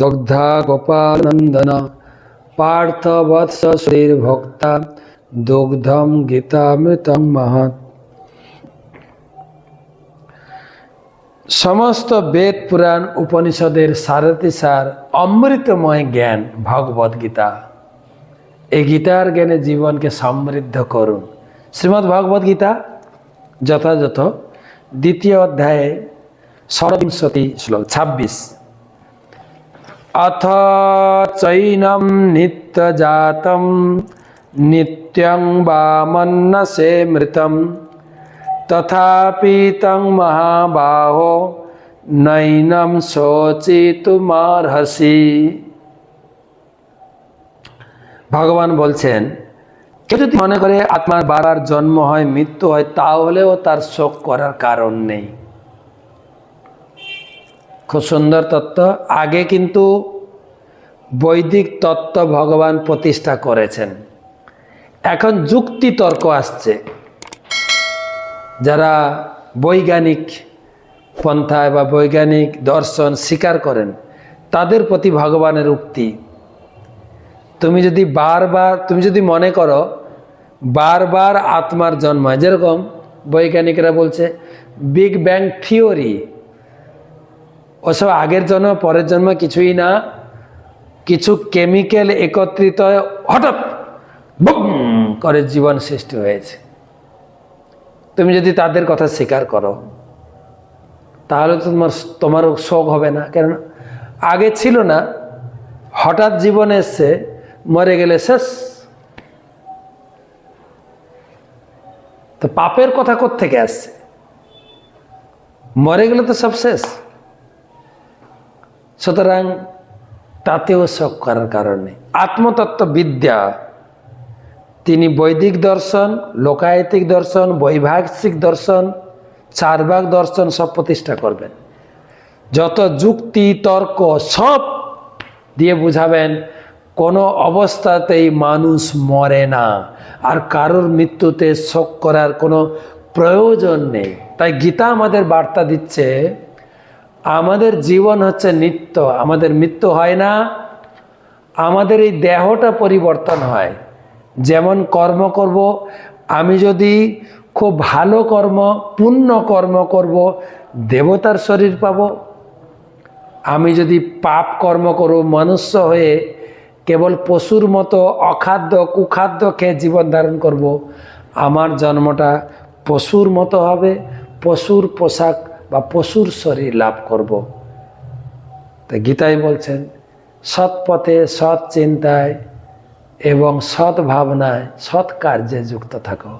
দগ্ধা গোপালনন্দন পার্থ বৎস শ্রীর্ভক্তা দুগ্ধম গীতামৃতম মহৎ সমস্ত বেদ পুরাণ উপনিষদের সারথি সার অমৃতময় জ্ঞান ভগবদ গীতা। এই গীতার জ্ঞানে জীবনকে সমৃদ্ধ করুন। শ্রীমদ্ ভগবদ গীতা, যথাযথ, দ্বিতীয় অধ্যায়ে ষড়বিংশতি শ্লোক ছাব্বিশ। চৈনম নিত্যজাতম নিত্যং বা মন্নসে মৃতম তথাপি তং মহাবাহো নৈনম শোচিতুমার্হসি ভগবান বলছেন কেউ যদি মনে করে আত্মার বারার জন্ম হয়, মৃত্যু হয়, তাহলেও তার শোক করার কারণ নেই। খুব সুন্দর তত্ত্ব। আগে কিন্তু বৈদিক তত্ত্ব ভগবান প্রতিষ্ঠা করেছেন। এখন যুক্তি তর্ক আসছে। যারা বৈজ্ঞানিক পন্থায় বা বৈজ্ঞানিক দর্শন স্বীকার করেন, তাদের প্রতি ভগবানের উক্তি। তুমি যদি বারবার, তুমি যদি মনে করো বারবার আত্মার জন্ম যেরকম বৈজ্ঞানিকরা বলছে বিগ ব্যাং থিওরি ওসব আগের জন্ম, পরের জন্ম কিছুই না। কিছু কেমিক্যাল একত্রিত হঠাৎ বুম করে জীবন সৃষ্টি হয়েছে। তুমি যদি তাদের কথা স্বীকার করো, তাহলে তো তোমার, তোমারও শোক হবে না। কেন আগে ছিল না। হঠাৎ জীবন এসছে, মরে গেলে শেষ। তো পাপের কথা থেকে আসছে? মরে গেলে তো সব শেষ। সুতরাং তাতেও শোক করার কারণে। নেই আত্মতত্ত্ব বিদ্যা তিনি বৈদিক দর্শন, লোকায়তিক দর্শন বৈভাগিক দর্শন চারবাগ দর্শন সব প্রতিষ্ঠা করবেন। যত যুক্তি, তর্ক সব দিয়ে বুঝাবেন, কোনো অবস্থাতেই মানুষ মরে না আর কারোর মৃত্যুতে শোক করার কোনো প্রয়োজন নেই। তাই গীতা আমাদের বার্তা দিচ্ছে আমাদের জীবন হচ্ছে নিত্য, আমাদের মৃত্যু হয় না, আমাদের এই দেহটা পরিবর্তন হয়। যেমন কর্ম করব, আমি যদি খুব ভালো কর্ম পুণ্য কর্ম করব, দেবতার শরীর পাব। আমি যদি পাপ কর্ম করব, মনুষ্য হয়ে কেবল পশুর মতো অখাদ্য, কুখাদ্য খেয়ে জীবন ধারণ করব, আমার জন্মটা পশুর মতো হবে, পশুর পোশাক বা পশুর শরীর লাভ করব। তা গীতাই বলছেন সৎ পথে সৎ চিন্তায় এবং সৎ ভাবনায় সৎ কার্যে যুক্ত থাকো।